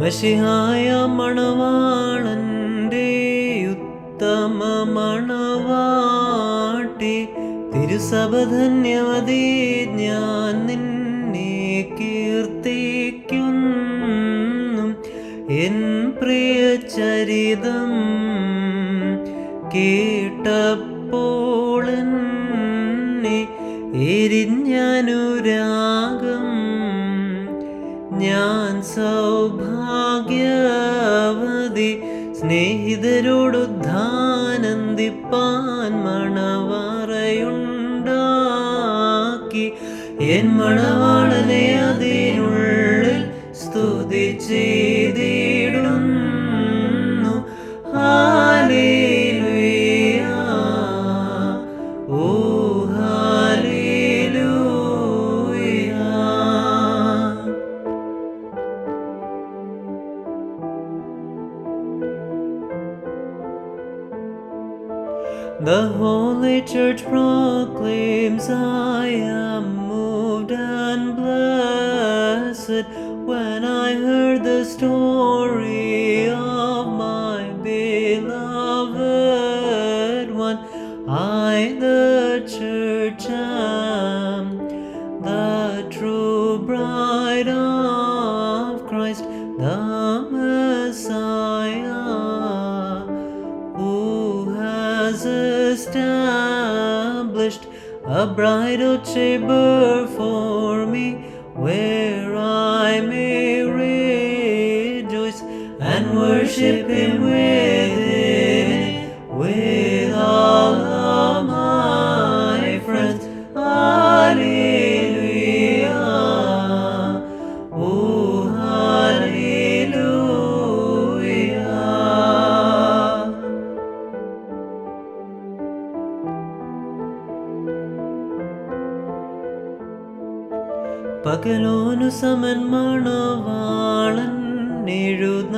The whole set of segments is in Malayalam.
മഷിഹായ മണവാളന്റെ ഉത്തമ മണവാട്ടി തിരുസഭ ധന്യമതി ഞാൻ നിന്നെ കീർത്തിക്കുന്നു. എൻ പ്രിയ ചരിതം കേട്ടപ്പോൾ എന്നെ എരിഞ്ഞനുരാഗം ഞാൻ സൗഭാഗ്യവതി സ്നേഹിതരോടുദ്ധാനന്ദിപ്പാൻ മണവറയുണ്ടാക്കി. എൻ മണവാളനെ അതിനുള്ളിൽ സ്തുതി ചെയ്തിടുന്നു The Holy Church proclaims I am moved and blessed when I heard the story of my beloved one. I, the Church, am the true bride of Christ, the Messiah established a bridal chamber for me where I may rejoice and worship Him within it with പകലോനു സമൻ മണവാളൻ എഴുന്നള്ളിടുന്നു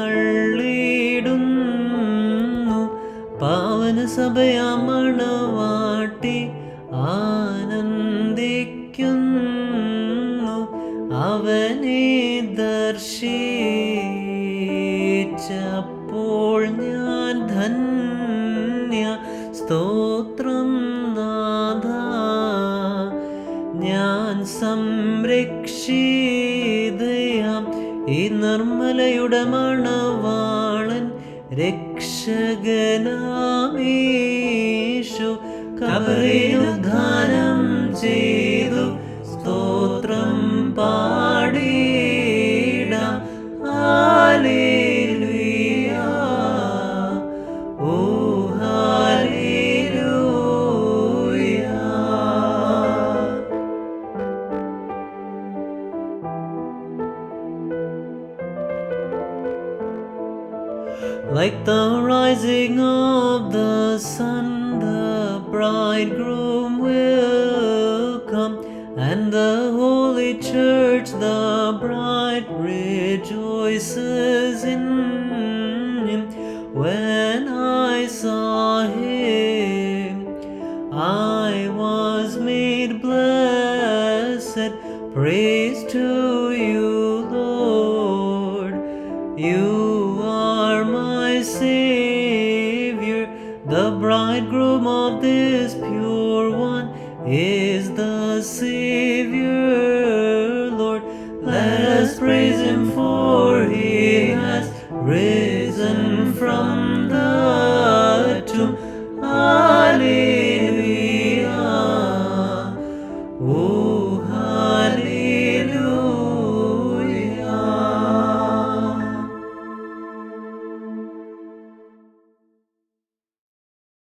പാവന സഭയാ മണവാട്ടി ആനന്ദിക്കുന്നു. അവനെ ദർശിച്ചപ്പോൾ ഞാൻ ധന്യ ഞാൻ സംരക്ഷിതയാം ഈ നിർമ്മലയുടെ മണവാളൻ രക്ഷകനാമീഷു കബറിനുദ്ധാനം ചെയ്തു. Like the rising of the sun, the bridegroom will come, and the holy church, the bride, rejoices in him. When I saw him, I was made blessed. Praise to Savior, the bridegroom of this pure one is the Savior, Lord. Let us praise Him, for He has risen.